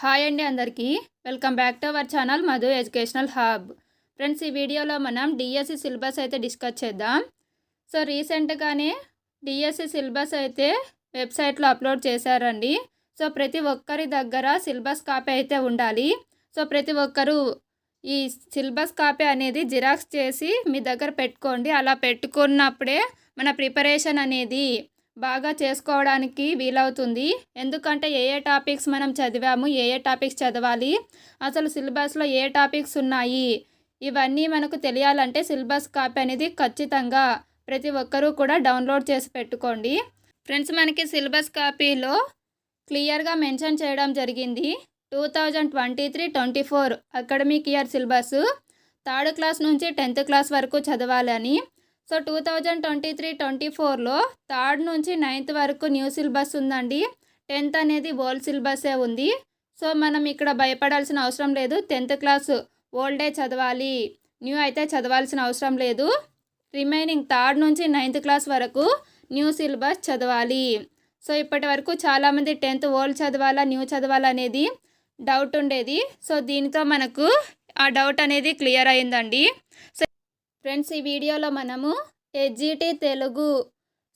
Hi అండి అందరికీ. Welcome back to our channel Madhu educational hub friends ఈ వీడియోలో మనం డిఎస్సి సిలబస్ అయితే డిస్కస్ చేద్దాం. సో రీసెంట్గానే డిఎస్సి సిలబస్ అయితే వెబ్సైట్లో అప్లోడ్ చేశారండి. సో ప్రతి ఒక్కరి దగ్గర సిలబస్ కాపీ అయితే ఉండాలి. సో ప్రతి ఒక్కరూ ఈ సిలబస్ కాపీ అనేది జిరాక్స్ చేసి మీ దగ్గర పెట్టుకోండి. అలా పెట్టుకున్నప్పుడే మన ప్రిపరేషన్ అనేది బాగా చేసుకోవడానికి వీలవుతుంది. ఎందుకంటే ఏ ఏ టాపిక్స్ మనం చదివాము ఏ ఏ టాపిక్స్ చదవాలి అసలు సిలబస్లో ఏ టాపిక్స్ ఉన్నాయి ఇవన్నీ మనకు తెలియాలంటే సిలబస్ కాపీ అనేది ఖచ్చితంగా ప్రతి ఒక్కరూ కూడా డౌన్లోడ్ చేసి పెట్టుకోండి. ఫ్రెండ్స్ మనకి సిలబస్ కాపీలో క్లియర్గా మెన్షన్ చేయడం జరిగింది. Two thousand twenty three twenty four academic year syllabus. Third class నుంచి టెన్త్ క్లాస్ వరకు చదవాలని. So two thousand twenty three twenty ఫోర్లో థర్డ్ నుంచి నైన్త్ వరకు న్యూ సిలబస్ ఉందండి. టెన్త్ అనేది ఓల్డ్ సిలబసే ఉంది. సో మనం ఇక్కడ భయపడాల్సిన అవసరం లేదు. టెన్త్ క్లాస్ ఓల్డే చదవాలి. న్యూ అయితే చదవాల్సిన అవసరం లేదు. రిమైనింగ్ థర్డ్ నుంచి నైన్త్ క్లాస్ వరకు న్యూ సిలబస్ చదవాలి. సో ఇప్పటి వరకు చాలామంది టెన్త్ ఓల్డ్ చదవాలా న్యూ చదవాలా అనేది డౌట్ ఉండేది. సో దీనితో మనకు ఆ డౌట్ అనేది క్లియర్ అయిందండి. సో ఫ్రెండ్స్ ఈ వీడియోలో మనము హెచ్జిటి తెలుగు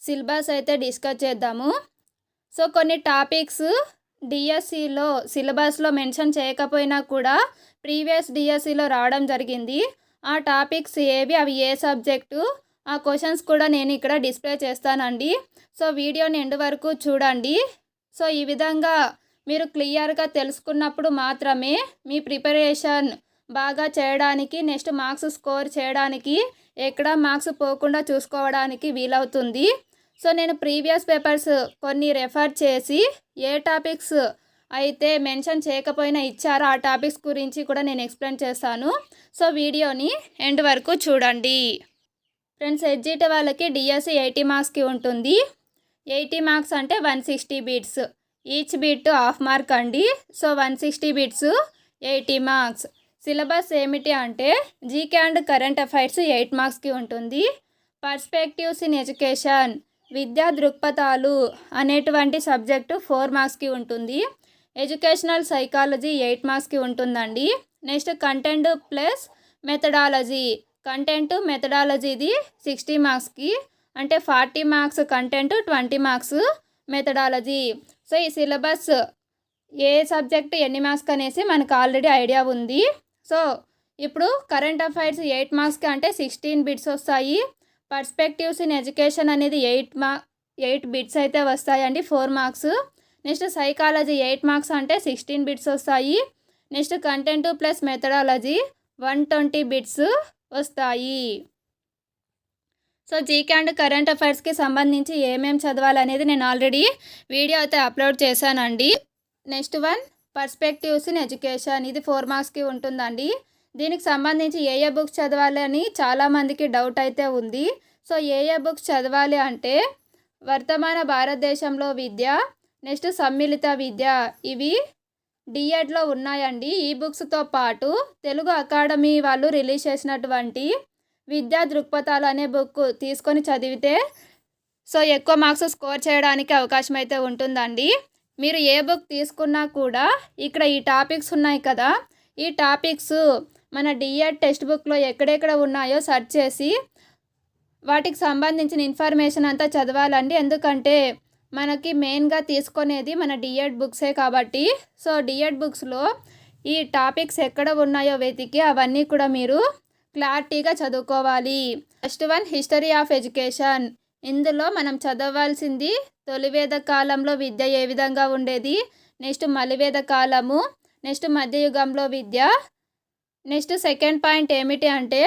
సిలబస్ అయితే డిస్కస్ చేద్దాము. సో కొన్ని టాపిక్స్ డిఎస్సిలో సిలబస్లో మెన్షన్ చేయకపోయినా కూడా ప్రీవియస్ డిఎస్సిలో రావడం జరిగింది. ఆ టాపిక్స్ ఏవి అవి ఏ సబ్జెక్టు ఆ క్వశ్చన్స్ కూడా నేను ఇక్కడ డిస్ప్లే చేస్తానండి. సో వీడియోని ఎండ్ వరకు చూడండి. సో ఈ విధంగా మీరు క్లియర్గా తెలుసుకున్నప్పుడు మాత్రమే మీ ప్రిపరేషన్ బాగా చేయడానికి నెక్స్ట్ మార్క్స్ స్కోర్ చేయడానికి ఎక్కడ మార్క్స్ పోకుండా చూసుకోవడానికి వీలవుతుంది. సో నేను ప్రీవియస్ పేపర్స్ కొన్ని రెఫర్ చేసి ఏ టాపిక్స్ అయితే మెన్షన్ చేయకపోయినా ఇచ్చారో ఆ టాపిక్స్ గురించి కూడా నేను ఎక్స్ప్లెయిన్ చేస్తాను. సో వీడియోని ఎండ్ వరకు చూడండి. ఫ్రెండ్స్ ఎడ్జిట్ వాళ్ళకి డిఎస్సి ఎయిటీ మార్క్స్కి ఉంటుంది. ఎయిటీ మార్క్స్ అంటే one sixty beats. Each beat half mark అండి. So one sixty beats eighty marks. Syllabus ఏమిటి అంటే GK and current affairs eight మార్క్స్కి ఉంటుంది. పర్స్పెక్టివ్స్ ఇన్ ఎడ్యుకేషన్ విద్యా దృక్పథాలు అనేటువంటి సబ్జెక్టు ఫోర్ మార్క్స్కి ఉంటుంది. ఎడ్యుకేషనల్ సైకాలజీ ఎయిట్ మార్క్స్కి ఉంటుందండి. Next content plus methodology content మెథడాలజీది sixty మార్క్స్కి అంటే forty marks content twenty marks methodology so ఈ సిలబస్ ఏ సబ్జెక్ట్ ఎన్ని మార్క్స్ అనేసి మనకు ఆల్రెడీ ఐడియా ఉంది. సో ఇప్పుడు కరెంట్ అఫైర్స్ ఎయిట్ మార్క్స్కి అంటే సిక్స్టీన్ బిట్స్ వస్తాయి. పర్స్పెక్టివ్స్ ఇన్ ఎడ్యుకేషన్ అనేది ఎయిట్ మా ఎయిట్ బిట్స్ అయితే వస్తాయండి four marks next psychology eight marks అంటే సిక్స్టీన్ బిట్స్ వస్తాయి. Next content plus methodology one twenty bits వస్తాయి. సో జీకే అండ్ కరెంట్ అఫైర్స్కి సంబంధించి ఏమేమి చదవాలనేది నేను ఆల్రెడీ వీడియో అయితే అప్లోడ్ చేశానండి. Next one perspectives in education. ఇది ఫోర్ మార్క్స్కి ఉంటుందండి. దీనికి సంబంధించి ఏ ఏ బుక్స్ చదవాలి అని చాలామందికి డౌట్ అయితే ఉంది. సో ఏ ఏ బుక్స్ చదవాలి అంటే వర్తమాన భారతదేశంలో విద్య నెక్స్ట్ సమ్మిళిత విద్య. ఇవి డిఎడ్లో ఉన్నాయండి. ఈ బుక్స్తో పాటు తెలుగు అకాడమీ వాళ్ళు రిలీజ్ చేసినటువంటి విద్యా దృక్పథాలు అనే బుక్ తీసుకొని చదివితే సో ఎక్కువ మార్క్స్ స్కోర్ చేయడానికి అవకాశం అయితే ఉంటుందండి. మీరు ఏ బుక్ తీసుకున్నా కూడా ఇక్కడ ఈ టాపిక్స్ ఉన్నాయి కదా. ఈ టాపిక్స్ మన డిఎడ్ టెక్స్ట్ బుక్లో ఎక్కడెక్కడ ఉన్నాయో సెర్చ్ చేసి వాటికి సంబంధించిన ఇన్ఫర్మేషన్ అంతా చదవాలండి. ఎందుకంటే మనకి మెయిన్గా తీసుకునేది మన డిఎడ్ బుక్సే కాబట్టి. సో డిఎడ్ బుక్స్లో ఈ టాపిక్స్ ఎక్కడ ఉన్నాయో వెతికి అవన్నీ కూడా మీరు క్లారిటీగా చదువుకోవాలి. First one history of education ఇందులో మనం చదవాల్సింది తొలివేద కాలంలో విద్య ఏ విధంగా ఉండేది? నెక్స్ట్ మలివేద కాలము నెక్స్ట్ మధ్యయుగంలో విద్య నెక్స్ట్ సెకండ్ పాయింట్ ఏమిటి అంటే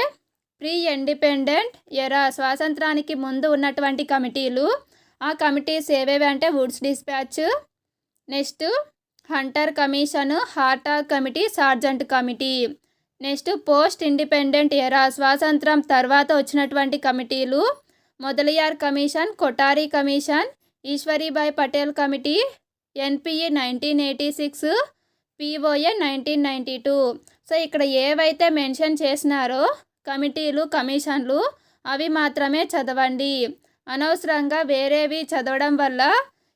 ప్రీ ఇండిపెండెంట్ ఎరా స్వాతంత్రానికి ముందు ఉన్నటువంటి కమిటీలు. ఆ కమిటీస్ ఏవేవి అంటే Wood's despatch next Hunter commission Hartog committee Sargent committee. Next post independent era స్వాతంత్రం తర్వాత వచ్చినటువంటి కమిటీలు. Mudaliar commission. Kothari commission Ishwarbhai Patel committee NPE nineteen eighty six POA nineteen ninety two. So ఇక్కడ ఏవైతే మెన్షన్ చేసినారో కమిటీలు కమిషన్లు అవి మాత్రమే చదవండి. అనవసరంగా వేరేవి చదవడం వల్ల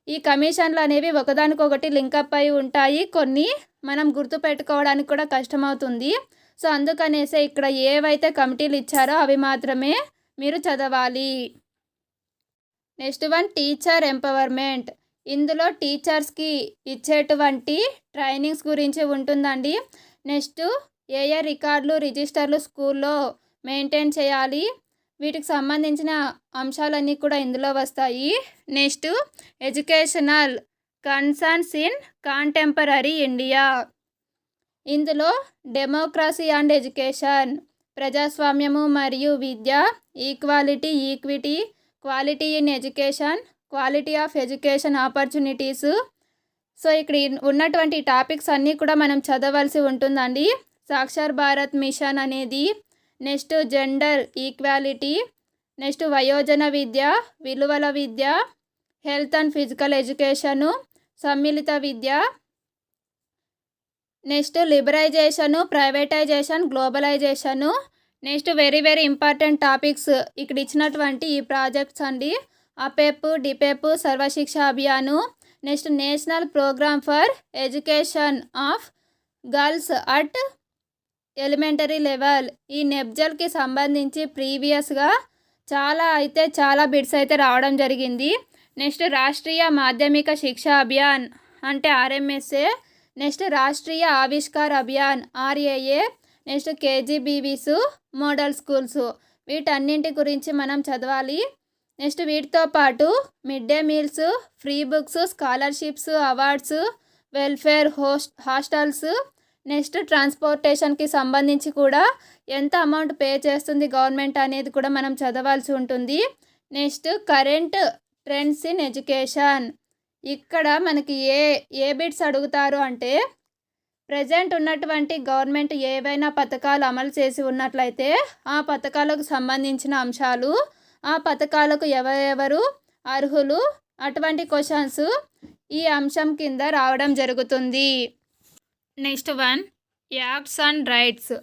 ఈ కమిషన్లు అనేవి ఒకదానికొకటి లింకప్ అయి ఉంటాయి. కొన్ని మనం గుర్తుపెట్టుకోవడానికి కూడా కష్టమవుతుంది. సో అందుకనేసే ఇక్కడ ఏవైతే కమిటీలు ఇచ్చారో అవి మాత్రమే మీరు చదవాలి. Next one teacher empowerment. ఇందులో టీచర్స్కి ఇచ్చేటువంటి ట్రైనింగ్స్ గురించి ఉంటుందండి. నెక్స్ట్ ఏ ఏ రికార్డులు రిజిస్టర్లు స్కూల్లో మెయింటైన్ చేయాలి. వీటికి సంబంధించిన అంశాలన్నీ కూడా ఇందులో వస్తాయి. Next educational concerns in contemporary India. ఇందులో డెమోక్రసీ అండ్ ఎడ్యుకేషన్. ప్రజాస్వామ్యము మరియు విద్య equality equity quality in education quality of education opportunities so ఇక్కడ ఉన్నటువంటి టాపిక్స్ అన్నీ కూడా మనం చదవలసి ఉంటుందండి. సాక్షర్ భారత్ మిషన్ అనేది నెక్స్ట్ జెండర్ ఈక్వాలిటీ నెక్స్ట్ వయోజన విద్య విలువల విద్య హెల్త్ అండ్ ఫిజికల్ ఎడ్యుకేషను సమ్మిళిత విద్య next liberalisation privatisation globalisation. Next very very important topics ఇక్కడ ఇచ్చినటువంటి ఈ ప్రాజెక్ట్స్ అండి. APEP DPEP Sarva Shiksha Abhiyan. Next national programme for education of girls at elementary level. ఈ నెబ్జల్కి సంబంధించి ప్రీవియస్గా చాలా అయితే చాలా బిడ్స్ అయితే రావడం జరిగింది. నెక్స్ట్ రాష్ట్రీయ మాధ్యమిక శిక్ష అభియాన్ అంటే RMSA. Next Rashtriya Avishkar Abhiyan RAA. Next KGBVs model schools. వీటన్నింటి గురించి మనం చదవాలి. నెక్స్ట్ వీటితో పాటు mid day meals free books scholarships awards welfare host hostels. Next ట్రాన్స్పోర్టేషన్కి సంబంధించి కూడా ఎంత అమౌంట్ పే చేస్తుంది గవర్నమెంట్ అనేది కూడా మనం చదవాల్సి ఉంటుంది. Next current trends in education. ఇక్కడ మనకి ఏ ఏ బిట్స్ అడుగుతారు అంటే ప్రజెంట్ ఉన్నటువంటి గవర్నమెంట్ ఏవైనా పథకాలు అమలు చేసి ఉన్నట్లయితే ఆ పథకాలకు సంబంధించిన అంశాలు ఆ పథకాలకు ఎవరెవరు అర్హులు అటువంటి క్వశ్చన్స్ ఈ అంశం కింద రావడం జరుగుతుంది. Next one acts and rights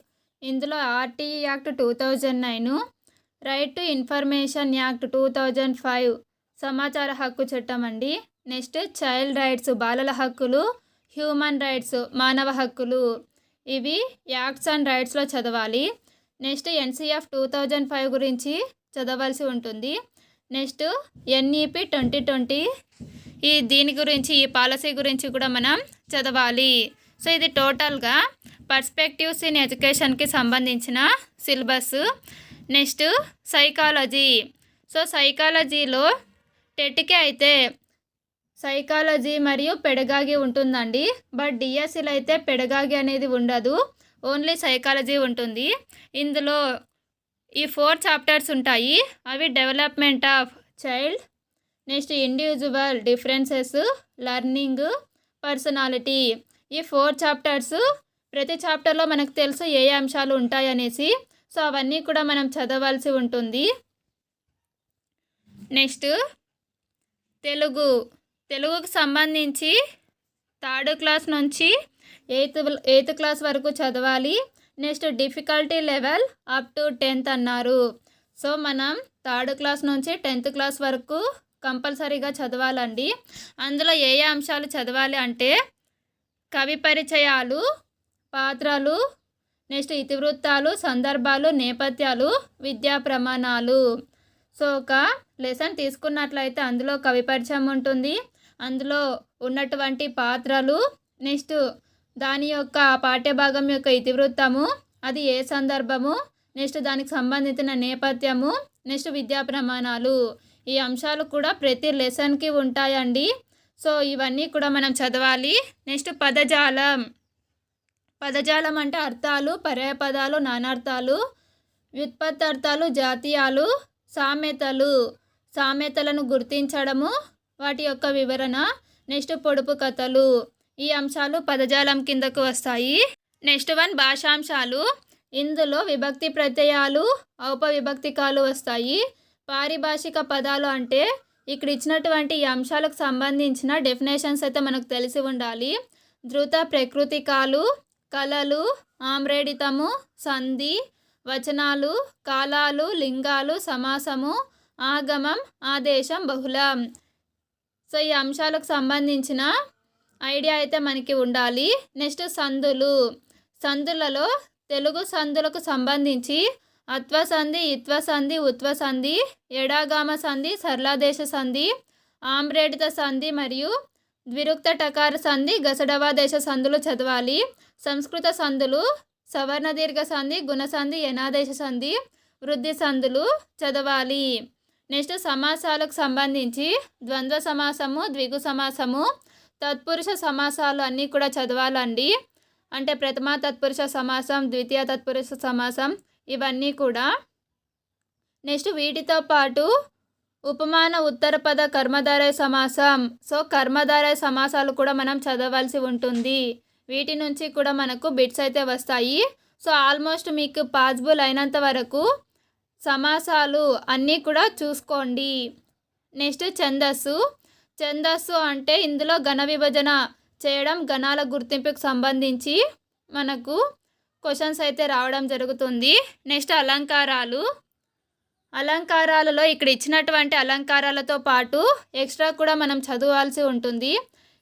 ఇందులో RTE act two thousand nine right to information act two thousand five సమాచార హక్కు చట్టం అండి. నెక్స్ట్ చైల్డ్ రైట్స్ బాలల హక్కులు హ్యూమన్ రైట్స్ మానవ హక్కులు. ఇవి యాక్ట్స్ అండ్ రైట్స్లో చదవాలి. Next NCF two thousand five గురించి చదవాల్సి ఉంటుంది. Next NEP twenty twenty. ఈ దీని గురించి ఈ పాలసీ గురించి కూడా మనం చదవాలి. సో ఇది టోటల్గా పర్స్పెక్టివ్స్ ఇన్ ఎడ్యుకేషన్కి సంబంధించిన సిలబస్. Next psychology. సో సైకాలజీలో టెట్కి అయితే సైకాలజీ మరియు పెడగాగి ఉంటుందండి. బట్ డిఎస్సిలో అయితే పెడగాగి అనేది ఉండదు. ఓన్లీ సైకాలజీ ఉంటుంది. ఇందులో ఈ ఫోర్ చాప్టర్స్ ఉంటాయి. అవి development of child next individual differences learning personality. ఈ ఫోర్ చాప్టర్స్ ప్రతి చాప్టర్లో మనకు తెలుసు ఏ అంశాలు ఉంటాయనేసి సో అవన్నీ కూడా మనం చదవాల్సి ఉంటుంది. నెక్స్ట్ తెలుగు తెలుగుకు సంబంధించి థర్డ్ క్లాస్ నుంచి ఎయిత్ ఎయిత్ క్లాస్ వరకు చదవాలి. Next difficulty level up to tenth అన్నారు. సో మనం థర్డ్ క్లాస్ నుంచి టెన్త్ క్లాస్ వరకు కంపల్సరీగా చదవాలండి. అందులో ఏ ఏ అంశాలు చదవాలి అంటే కవి పరిచయాలు పాత్రలు నెక్స్ట్ ఇతివృత్తాలు సందర్భాలు నేపథ్యాలు విద్యా ప్రమాణాలు. సో ఒక లెసన్ తీసుకున్నట్లయితే అందులో కవి పరిచయం ఉంటుంది. అందులో ఉన్నటువంటి పాత్రలు నెక్స్ట్ దాని యొక్క పాఠ్యభాగం యొక్క ఇతివృత్తము అది ఏ సందర్భము నెక్స్ట్ దానికి సంబంధించిన నేపథ్యము నెక్స్ట్ విద్యా ప్రమాణాలు. ఈ అంశాలు కూడా ప్రతి లెసన్కి ఉంటాయండి. సో ఇవన్నీ కూడా మనం చదవాలి. నెక్స్ట్ పదజాలం. పదజాలం అంటే అర్థాలు పర్యాయపదాలు నానార్థాలు వ్యుత్పత్తార్థాలు జాతీయాలు సామెతలు. సామెతలను గుర్తించడము వాటి యొక్క వివరణ నెక్స్ట్ పొడుపు కథలు. ఈ అంశాలు పదజాలం కిందకు వస్తాయి. నెక్స్ట్ వన్ భాషాంశాలు. ఇందులో విభక్తి ప్రత్యయాలు ఔపవిభక్తికాలు వస్తాయి. పారిభాషిక పదాలు అంటే ఇక్కడ ఇచ్చినటువంటి ఈ అంశాలకు సంబంధించిన డెఫినేషన్స్ అయితే మనకు తెలిసి ఉండాలి. ధృత ప్రకృతికాలు కళలు ఆమ్రేడితము సంధి వచనాలు కాలాలు లింగాలు సమాసము ఆగమం ఆదేశం బహుళం. సో ఈ అంశాలకు సంబంధించిన ఐడియా అయితే మనకి ఉండాలి. నెక్స్ట్ సందులు. సందులలో తెలుగు సందులకు సంబంధించి అత్వ సంధి ఇత్వ సంధి ఉత్వ సంధి ఎడాగామ సంధి సరళాదేశ సంధి ఆమ్రేడిత సంధి మరియు ద్విరుక్త టకార సంధి గసడవాదేశ సంధులు చదవాలి. సంస్కృత సంధులు సవర్ణ దీర్ఘ సంధి గుణసంధి యనాదేశ సంధి వృద్ధి సంధులు చదవాలి. నెక్స్ట్ సమాసాలకు సంబంధించి ద్వంద్వ సమాసము ద్విగు సమాసము తత్పురుష సమాసాలు అన్నీ కూడా చదవాలండి. అంటే ప్రథమ తత్పురుష సమాసం ద్వితీయ తత్పురుష సమాసం ఇవన్నీ కూడా. నెక్స్ట్ వీటితో పాటు ఉపమాన ఉత్తరపద కర్మధారయ సమాసం. సో కర్మధారయ సమాసాలు కూడా మనం చదవాల్సి ఉంటుంది. వీటి నుంచి కూడా మనకు బిట్స్ అయితే వస్తాయి. సో ఆల్మోస్ట్ మీకు పాసిబుల్ అయినంత వరకు సమాసాలు అన్నీ కూడా చూసుకోండి. నెక్స్ట్ ఛందస్సు. ఛందస్సు అంటే ఇందులో ఘన విభజన చేయడం గణాల గుర్తింపుకు సంబంధించి మనకు క్వశ్చన్స్ అయితే రావడం జరుగుతుంది. నెక్స్ట్ అలంకారాలు. అలంకారాలలో ఇక్కడ ఇచ్చినటువంటి అలంకారాలతో పాటు ఎక్స్ట్రా కూడా మనం చదవాల్సి ఉంటుంది.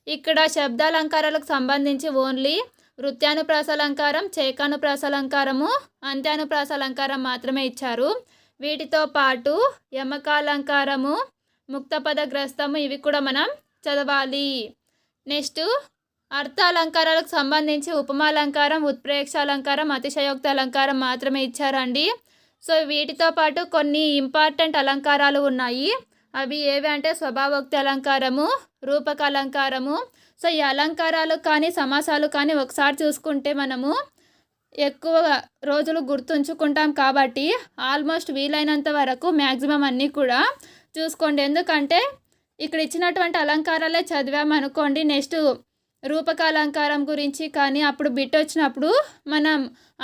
ఇక్కడ శబ్దాలంకారాలకు సంబంధించి ఓన్లీ వృత్యానుప్రాస అలంకారం చేకానుప్రాస అలంకారము అంత్యానుప్రాస అలంకారం మాత్రమే ఇచ్చారు. వీటితో పాటు యమకాలంకారము ముక్తపద గ్రస్తము ఇవి కూడా మనం చదవాలి. నెక్స్ట్ అర్థ అలంకారాలకు సంబంధించి ఉపమాలంకారం ఉత్ప్రేక్ష అలంకారం అతిశయోక్త అలంకారం మాత్రమే ఇచ్చారండి. సో వీటితో పాటు కొన్ని ఇంపార్టెంట్ అలంకారాలు ఉన్నాయి. అవి ఏవి అంటే స్వభావోక్తి అలంకారము రూపక అలంకారము సో ఈ అలంకారాలు కానీ సమాసాలు కానీ ఒకసారి చూసుకుంటే మనము ఎక్కువ రోజులు గుర్తుంచుకుంటాం కాబట్టి ఆల్మోస్ట్ వీలైనంత వరకు మ్యాక్సిమం అన్నీ కూడా చూసుకోండి. ఎందుకంటే ఇక్కడ ఇచ్చినటువంటి అలంకారాలే చదివామనుకోండి నెక్స్ట్ రూపక అలంకారం గురించి కానీ అప్పుడు బిట్ వచ్చినప్పుడు మనం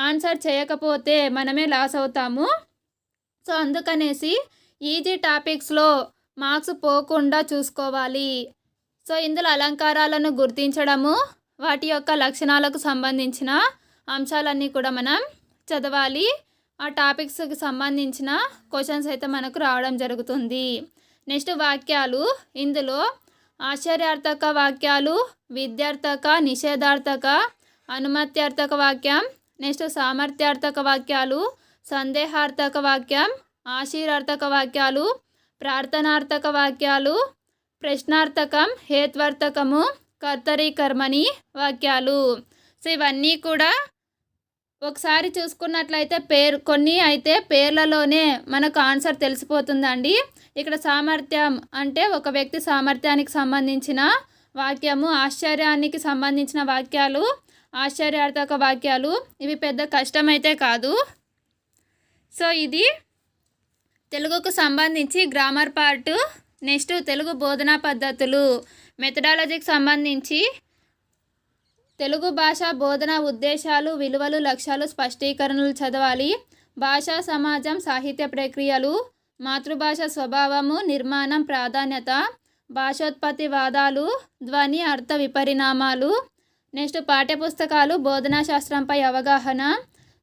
ఆన్సర్ చేయకపోతే మనమే లాస్ అవుతాము. సో అందుకనేసి ఈజీ టాపిక్స్లో మార్క్స్ పోకుండా చూసుకోవాలి. సో ఇందులో అలంకారాలను గుర్తించడము వాటి యొక్క లక్షణాలకు సంబంధించిన అంశాలన్నీ కూడా మనం చదవాలి. ఆ టాపిక్స్కి సంబంధించిన క్వశ్చన్స్ అయితే మనకు రావడం జరుగుతుంది. నెక్స్ట్ వాక్యాలు. ఇందులో ఆశ్చర్యార్థక వాక్యాలు విద్యార్థక నిషేధార్థక అనుమత్యార్థక వాక్యం నెక్స్ట్ సామర్థ్యార్థక వాక్యాలు సందేహార్థక వాక్యం ఆశీరార్థక వాక్యాలు ప్రార్థనార్థక వాక్యాలు ప్రశ్నార్థకం హేత్వార్థకము కర్తరీకర్మని వాక్యాలు. సో ఇవన్నీ కూడా ఒకసారి చూసుకున్నట్లయితే పేరు కొన్ని అయితే పేర్లలోనే మనకు ఆన్సర్ తెలిసిపోతుందండి. ఇక్కడ సామర్థ్యం అంటే ఒక వ్యక్తి సామర్థ్యానికి సంబంధించిన వాక్యము ఆశ్చర్యానికి సంబంధించిన వాక్యాలు ఆశ్చర్యార్థక వాక్యాలు ఇవి పెద్ద కష్టమైతే కాదు. సో ఇది తెలుగుకు సంబంధించి గ్రామర్ పార్టు నెక్స్ట్ తెలుగు బోధనా పద్ధతులు మెథడాలజీకి సంబంధించి తెలుగు భాష బోధన ఉద్దేశాలు విలువలు లక్ష్యాలు స్పష్టీకరణలు చదవాలి. భాషా సమాజం సాహిత్య ప్రక్రియలు మాతృభాష స్వభావము నిర్మాణం ప్రాధాన్యత భాషోత్పత్తి వాదాలు ధ్వని అర్థ విపరిణామాలు నెక్స్ట్ పాఠ్యపుస్తకాలు బోధనా శాస్త్రంపై అవగాహన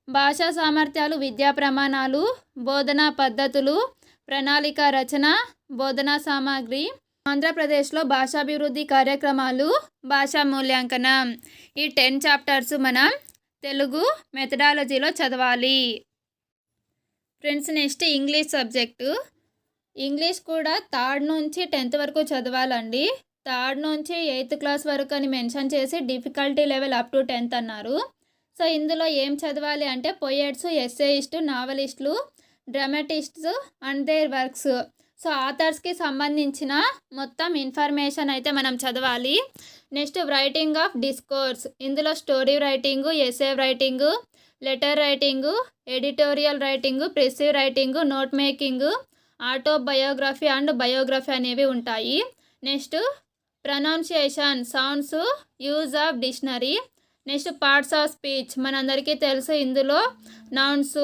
భాషా సామర్థ్యాలు విద్యా ప్రమాణాలు బోధనా పద్ధతులు ప్రణాళిక రచన బోధనా సామాగ్రి ఆంధ్రప్రదేశ్లో భాషాభివృద్ధి కార్యక్రమాలు భాషా మూల్యాంకనం. ఈ టెన్ చాప్టర్స్ మనం తెలుగు మెథడాలజీలో చదవాలి. Friends next English subject. English కూడా థర్డ్ నుంచి టెన్త్ వరకు చదవాలండి. థర్డ్ నుంచి ఎయిత్ క్లాస్ వరకు అని మెన్షన్ చేసి difficulty level up to tenth అన్నారు. సో ఇందులో ఏం చదవాలి అంటే poets ఎస్ఏయిస్టు నావలిస్టులు dramatists and their works so ఆథర్స్కి సంబంధించిన మొత్తం ఇన్ఫర్మేషన్ అయితే మనం చదవాలి. నెక్స్ట్ రైటింగ్ ఆఫ్ డిస్కోర్స్ ఇందులో story writing essay writing letter writing editorial writing precis writing note making autobiography and biography అనేవి ఉంటాయి. Next pronunciation sounds use of dictionary next parts of speech. మనందరికీ తెలుసు ఇందులో nouns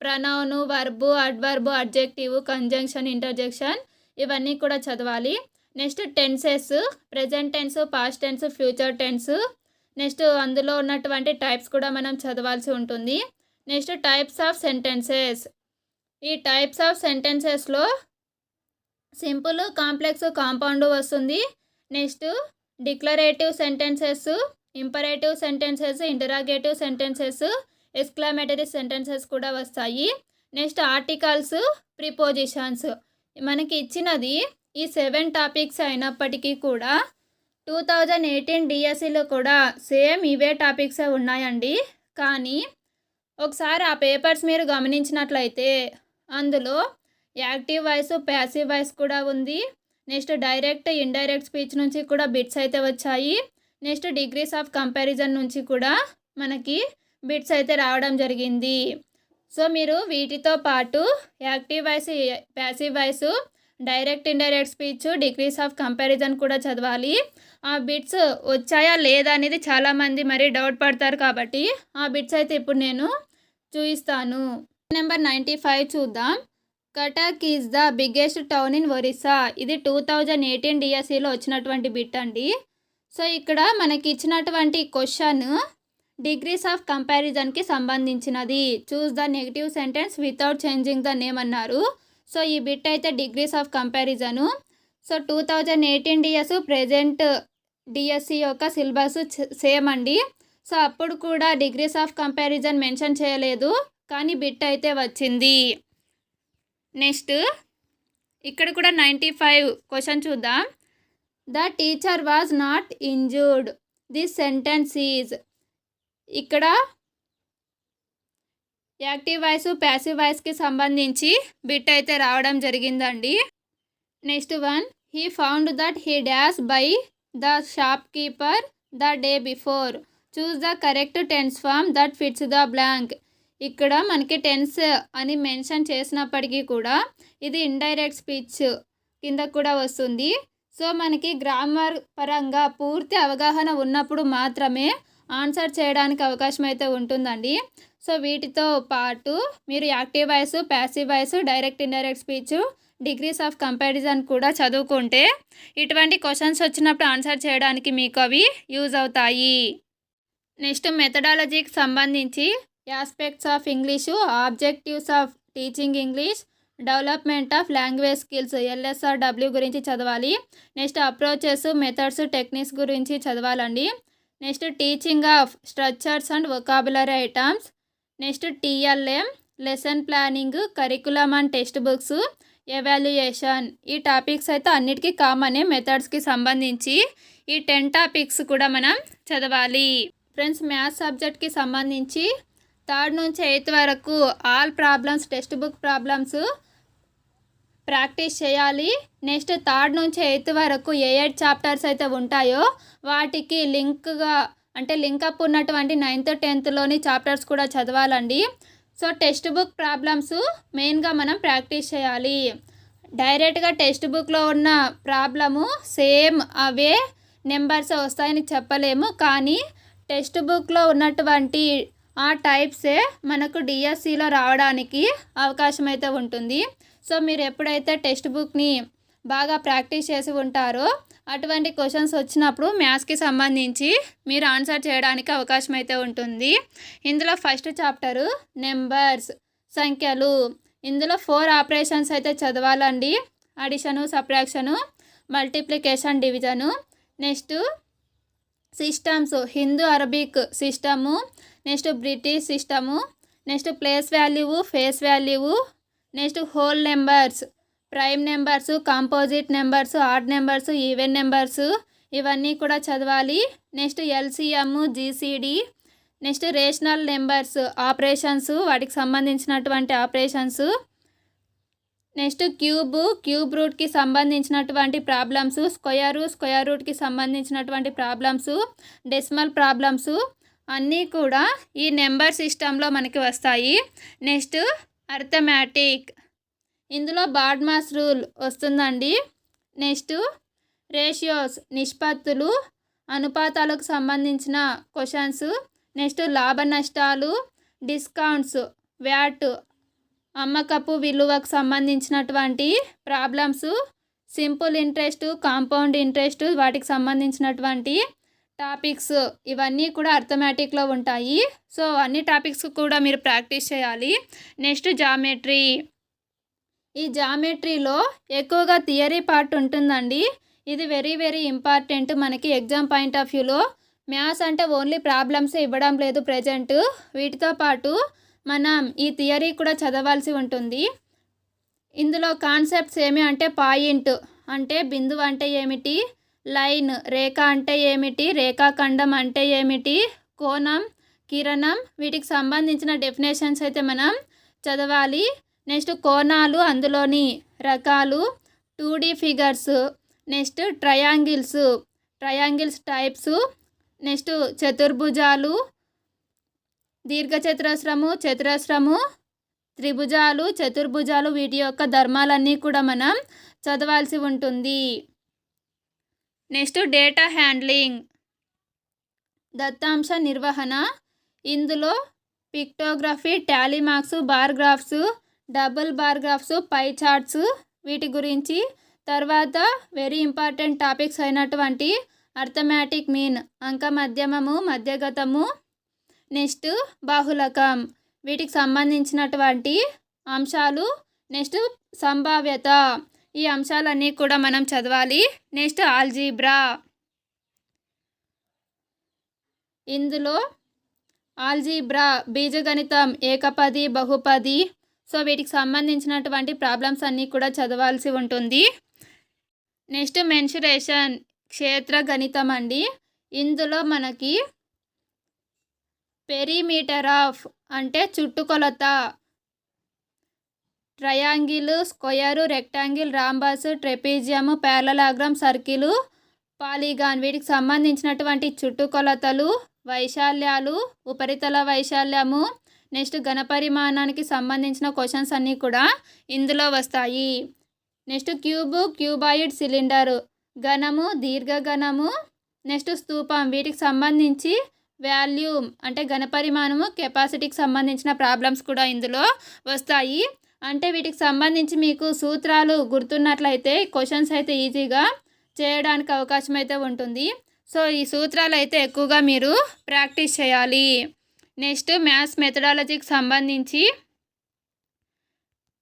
pronoun verb adverb adjective conjunction interjection ఇవన్నీ కూడా చదవాలి. Next tenses present tense past tense future tense next అందులో ఉన్నటువంటి టైప్స్ కూడా మనం చదవాల్సి ఉంటుంది. నెక్స్ట్ టైప్స్ ఆఫ్ సెంటెన్సెస్ ఈ టైప్స్ ఆఫ్ సెంటెన్సెస్లో సింపుల్ కాంప్లెక్స్ కాంపౌండ్ వస్తుంది. Next declarative sentences imperative sentences interrogative sentences exclamatory sentences కూడా వస్తాయి. Next articles prepositions. మనకి ఇచ్చినది ఈ సెవెన్ టాపిక్స్ అయినప్పటికీ కూడా టూ థౌజండ్ ఎయిటీన్ డిఎస్సిలో కూడా సేమ్ ఇవే టాపిక్సే ఉన్నాయండి. కానీ ఒకసారి ఆ పేపర్స్ మీరు గమనించినట్లయితే అందులో యాక్టివ్ వాయిస్ ప్యాసివ్ వాయిస్ కూడా ఉంది. నెక్స్ట్ డైరెక్ట్ ఇండైరెక్ట్ స్పీచ్ నుంచి కూడా బిట్స్ అయితే వచ్చాయి. నెక్స్ట్ డిగ్రీస్ ఆఫ్ కంపారిజన్ నుంచి కూడా మనకి బిట్స్ అయితే రావడం జరిగింది. సో మీరు వీటితో పాటు active voice passive voice direct indirect speech degrees of comparison కూడా చదవాలి. ఆ బిట్స్ వచ్చాయా లేదా అనేది చాలామంది మరి డౌట్ పడతారు కాబట్టి ఆ బిట్స్ అయితే ఇప్పుడు నేను చూపిస్తాను. నెంబర్ నైంటీ ఫైవ్ చూద్దాం. Cuttack is the biggest town in Orissa. ఇది టూ థౌజండ్ ఎయిటీన్ డిఎస్సిలో వచ్చినటువంటి బిట్ అండి. సో ఇక్కడ మనకి ఇచ్చినటువంటి క్వశ్చన్ డిగ్రీస్ ఆఫ్ కంపారిజన్కి సంబంధించినది. Choose the negative sentence without changing the name అన్నారు. సో ఈ బిట్ అయితే degrees of comparison so two thousand eighteen DS present DSC యొక్క సిలబస్ సేమ్ అండి. సో అప్పుడు కూడా డిగ్రీస్ ఆఫ్ కంపారిజన్ మెన్షన్ చేయలేదు. కానీ బిట్ అయితే వచ్చింది. నెక్స్ట్ ఇక్కడ కూడా నైంటీ ఫైవ్ క్వశ్చన్ చూద్దాం. The teacher was not injured this sentence is ఇక్కడ యాక్టివ్ వాయిస్ ప్యాసివ్ వాయిస్కి సంబంధించి బిట్ అయితే రావడం జరిగిందండి. Next one he found that he does by the shop keeper the day before choose the correct tense form that fits the blank ఇక్కడ మనకి tense అని mention చేసినప్పటికీ కూడా ఇది ఇండైరెక్ట్ స్పీచ్ కింద కూడా వస్తుంది. సో మనకి గ్రామర్ పరంగా పూర్తి అవగాహన ఉన్నప్పుడు మాత్రమే ఆన్సర్ చేయడానికి అవకాశం అయితే ఉంటుందండి. సో వీటితో పాటు మీరు active voice passive voice direct indirect speech degrees of comparison కూడా చదువుకుంటే ఇటువంటి క్వశ్చన్స్ వచ్చినప్పుడు ఆన్సర్ చేయడానికి మీకు అవి యూజ్ అవుతాయి. నెక్స్ట్ మెథడాలజీకి సంబంధించి aspects of English objectives of teaching English development of language skills LSR W గురించి చదవాలి. నెక్స్ట్ అప్రోచెస్ మెథడ్స్ టెక్నిక్స్ గురించి చదవాలండి. Next teaching of structures and vocabulary items. Next TLM lesson planning curriculum and text books evaluation. ఈ topics అయితే అన్నిటికీ కామనే మెథడ్స్కి సంబంధించి ఈ ten topics కూడా మనం చదవాలి. ఫ్రెండ్స్ మ్యాథ్స్ సబ్జెక్ట్కి సంబంధించి థర్డ్ నుంచి ఎయిత్ వరకు all problems text book problems practice చేయాలి. నెక్స్ట్ థర్డ్ నుంచి ఎయిత్ వరకు ఏ ఎయిట్ చాప్టర్స్ అయితే ఉంటాయో వాటికి లింక్గా అంటే లింకప్ ఉన్నటువంటి నైన్త్ టెన్త్లోని చాప్టర్స్ కూడా చదవాలండి. సో టెక్స్ట్ బుక్ ప్రాబ్లమ్స్ మెయిన్గా మనం ప్రాక్టీస్ చేయాలి. డైరెక్ట్గా టెక్స్ట్ బుక్లో ఉన్న ప్రాబ్లము సేమ్ అవే నెంబర్స్ వస్తాయని చెప్పలేము. కానీ టెక్స్ట్ బుక్లో ఉన్నటువంటి ఆ టైప్సే మనకు డిఎస్సిలో రావడానికి అవకాశం అయితే ఉంటుంది. సో మీరు ఎప్పుడైతే టెక్స్ట్ బుక్ని బాగా ప్రాక్టీస్ చేసి ఉంటారో అటువంటి క్వశ్చన్స్ వచ్చినప్పుడు మ్యాథ్స్కి సంబంధించి మీరు ఆన్సర్ చేయడానికి అవకాశం అయితే ఉంటుంది. ఇందులో ఫస్ట్ చాప్టరు నెంబర్స్ సంఖ్యలు. ఇందులో ఫోర్ ఆపరేషన్స్ అయితే చదవాలండి. Addition subtraction multiplication division. Next systems Hindu Arabic system. Next British system. Next place value face value next whole numbers prime numbers composite numbers odd numbers even numbers ఇవన్నీ కూడా చదవాలి. Next LCM GCD next rational numbers operations వాటికి సంబంధించినటువంటి operations. Next cube cube రూట్కి సంబంధించినటువంటి problems square square రూట్కి సంబంధించినటువంటి problems decimal problems అన్నీ కూడా ఈ నెంబర్ సిస్టంలో మనకి వస్తాయి. Next arithmetic. ఇందులో బాడ్మాస్ రూల్ వస్తుందండి. నెక్స్ట్ రేషియోస్ నిష్పత్తులు అనుపాతాలకు సంబంధించిన క్వశ్చన్స్. నెక్స్ట్ లాభ నష్టాలు డిస్కౌంట్స్ వ్యాట్ అమ్మకపు విలువకు సంబంధించినటువంటి problems simple interest compound interest వాటికి సంబంధించినటువంటి టాపిక్స్ ఇవన్నీ కూడా అర్థమెటిక్లో ఉంటాయి. సో అన్ని టాపిక్స్ కూడా మీరు ప్రాక్టీస్ చేయాలి. Next geometry. ఈ జామెట్రీలో ఎక్కువగా థియరీ పార్ట్ ఉంటుందండి. ఇది వెరీ వెరీ ఇంపార్టెంట్ మనకి ఎగ్జామ్ పాయింట్ ఆఫ్ వ్యూలో. మ్యాథ్స్ అంటే ఓన్లీ ప్రాబ్లమ్స్ ఇవ్వడం లేదు ప్రజెంట్. వీటితో పాటు మనం ఈ థియరీ కూడా చదవాల్సి ఉంటుంది. ఇందులో కాన్సెప్ట్స్ ఏమి అంటే పాయింట్ అంటే బిందువు అంటే ఏమిటి? లైన్. రేఖ అంటే ఏమిటి? రేఖాఖండం అంటే ఏమిటి? కోణం కిరణం. వీటికి సంబంధించిన డెఫినేషన్స్ అయితే మనం చదవాలి. నెక్స్ట్ కోణాలు అందులోని రకాలు. Two D figures next triangles triangles types next చతుర్భుజాలు. దీర్ఘచతురస్రము చతురస్రము త్రిభుజాలు చతుర్భుజాలు వీటి యొక్క ధర్మాలన్నీ కూడా మనం చదవాల్సి ఉంటుంది. Next data handling. దత్తాంశ నిర్వహణ. ఇందులో pictography tally marks bar graphs double bar graphs pie charts వీటి గురించి. తర్వాత వెరీ ఇంపార్టెంట్ టాపిక్స్ అయినటువంటి అర్థమెటిక్ మీన్ అంక మధ్యమము మధ్యగతము. నెక్స్ట్ బాహులకం వీటికి సంబంధించినటువంటి అంశాలు. నెక్స్ట్ సంభావ్యత. ఈ అంశాలన్నీ కూడా మనం చదవాలి. Next algebra. ఇందులో ఆల్జీబ్రా బీజగణితం ఏకపది బహుపది. సో వీటికి సంబంధించినటువంటి ప్రాబ్లమ్స్ అన్నీ కూడా చదవాల్సి ఉంటుంది. నెక్స్ట్ మెన్షురేషన్ క్షేత్ర గణితం అండి. ఇందులో మనకి పెరీమీటర్ ఆఫ్ అంటే చుట్టుకొలత triangle square rectangle rhombus trapezium parallelogram circle polygon. వీటికి సంబంధించినటువంటి చుట్టుకొలతలు వైశాల్యాలు ఉపరితల వైశాల్యము. నెక్స్ట్ ఘనపరిమాణానికి సంబంధించిన క్వశ్చన్స్ అన్నీ కూడా ఇందులో వస్తాయి. Next cube cuboid cylinder. ఘనము దీర్ఘఘనము. నెక్స్ట్ స్తూపం వీటికి సంబంధించి వాల్యూమ్ అంటే ఘనపరిమాణము కెపాసిటీకి సంబంధించిన ప్రాబ్లమ్స్ కూడా ఇందులో వస్తాయి. అంటే వీటికి సంబంధించి మీకు సూత్రాలు గుర్తున్నట్లయితే క్వశ్చన్స్ అయితే ఈజీగా చేయడానికి అవకాశం అయితే ఉంటుంది. సో ఈ సూత్రాలు అయితే ఎక్కువగా మీరు ప్రాక్టీస్ చేయాలి. నెక్స్ట్ మ్యాథ్స్ మెథడాలజీకి సంబంధించి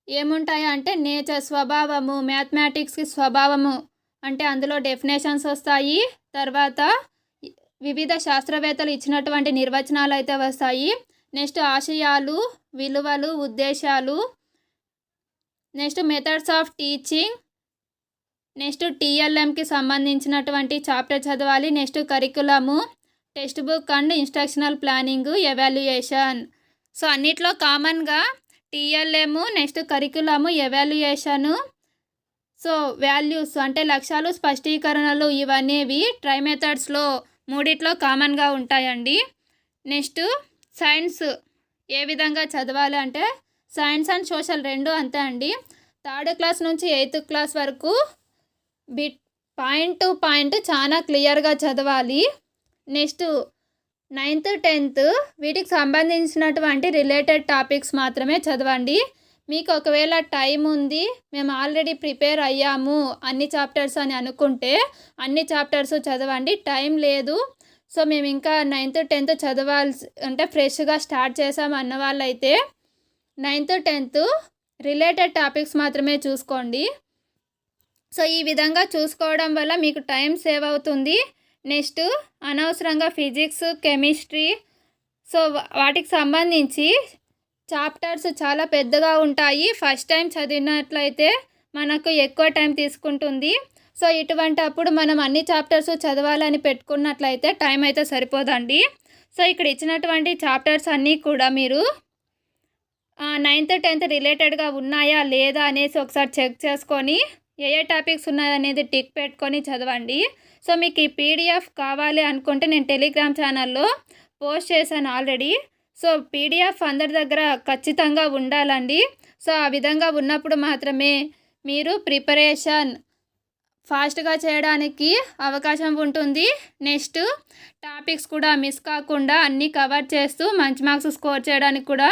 ఏముంటాయి అంటే నేచర్ స్వభావము మ్యాథమెటిక్స్కి స్వభావము అంటే అందులో డెఫినేషన్స్ వస్తాయి. తర్వాత వివిధ శాస్త్రవేత్తలు ఇచ్చినటువంటి నిర్వచనాలు అయితే వస్తాయి. నెక్స్ట్ ఆశయాలు విలువలు ఉద్దేశాలు next methods of teaching next టీఎల్ఎంకి సంబంధించినటువంటి చాప్టర్ చదవాలి. Next curriculum text book and instructional planning evaluation so అన్నిట్లో కామన్గా TLM next curriculum evaluation so values అంటే లక్ష్యాలు స్పష్టీకరణలు ఇవనేవి ట్రై మెథడ్స్లో మూడిట్లో కామన్గా ఉంటాయండి. నెక్స్ట్ సైన్స్ ఏ విధంగా చదవాలి అంటే సైన్స్ అండ్ సోషల్ రెండు అంతే అండి. థర్డ్ క్లాస్ నుంచి ఎయిత్ క్లాస్ వరకు బిట్ పాయింట్ టు పాయింట్ చాలా క్లియర్గా చదవాలి. నెక్స్ట్ నైన్త్ టెన్త్ వీటికి సంబంధించినటువంటి రిలేటెడ్ టాపిక్స్ మాత్రమే చదవండి. మీకు ఒకవేళ టైం ఉంది మేము ఆల్రెడీ ప్రిపేర్ అయ్యాము అన్ని చాప్టర్స్ అని అనుకుంటే అన్ని చాప్టర్స్ చదవండి. టైం లేదు సో మేము ఇంకా నైన్త్ టెన్త్ చదవాల్సి అంటే ఫ్రెష్గా స్టార్ట్ చేసాము అన్న వాళ్ళైతే నైన్త్ టెన్త్ రిలేటెడ్ టాపిక్స్ మాత్రమే చూసుకోండి. సో ఈ విధంగా చూసుకోవడం వల్ల మీకు టైం సేవ్ అవుతుంది. నెక్స్ట్ అనవసరంగా ఫిజిక్స్ కెమిస్ట్రీ సో వాటికి సంబంధించి చాప్టర్స్ చాలా పెద్దగా ఉంటాయి. ఫస్ట్ టైం చదివినట్లయితే మనకు ఎక్కువ టైం తీసుకుంటుంది. సో ఇటువంటి అప్పుడు మనం అన్ని చాప్టర్స్ చదవాలని పెట్టుకున్నట్లయితే టైం అయితే సరిపోదండి. సో ఇక్కడ ఇచ్చినటువంటి చాప్టర్స్ అన్నీ కూడా మీరు నైన్త్ టెన్త్ రిలేటెడ్గా ఉన్నాయా లేదా అనేసి ఒకసారి చెక్ చేసుకొని ఏ ఏ టాపిక్స్ ఉన్నాయనేది టిక్ పెట్టుకొని చదవండి. సో మీకు ఈ పీడిఎఫ్ కావాలి అనుకుంటే నేను టెలిగ్రామ్ ఛానల్లో పోస్ట్ చేశాను ఆల్రెడీ. సో పీడిఎఫ్ అందరి దగ్గర ఖచ్చితంగా ఉండాలండి. సో ఆ విధంగా ఉన్నప్పుడు మాత్రమే మీరు ప్రిపరేషన్ ఫాస్ట్గా చేయడానికి అవకాశం ఉంటుంది. నెక్స్ట్ టాపిక్స్ కూడా మిస్ కాకుండా అన్నీ కవర్ చేస్తూ మంచి మార్క్స్ స్కోర్ చేయడానికి కూడా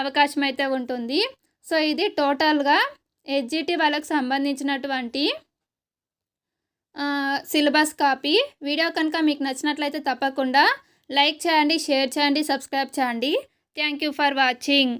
అవకాశం అయితే ఉంటుంది. సో ఇది టోటల్గా హెచ్జిటి వాళ్ళకి సంబంధించినటువంటి సిలబస్ కాపీ. వీడియో కనుక మీకు నచ్చినట్లయితే తప్పకుండా లైక్ చేయండి షేర్ చేయండి సబ్స్క్రైబ్ చేయండి. Thank you for watching.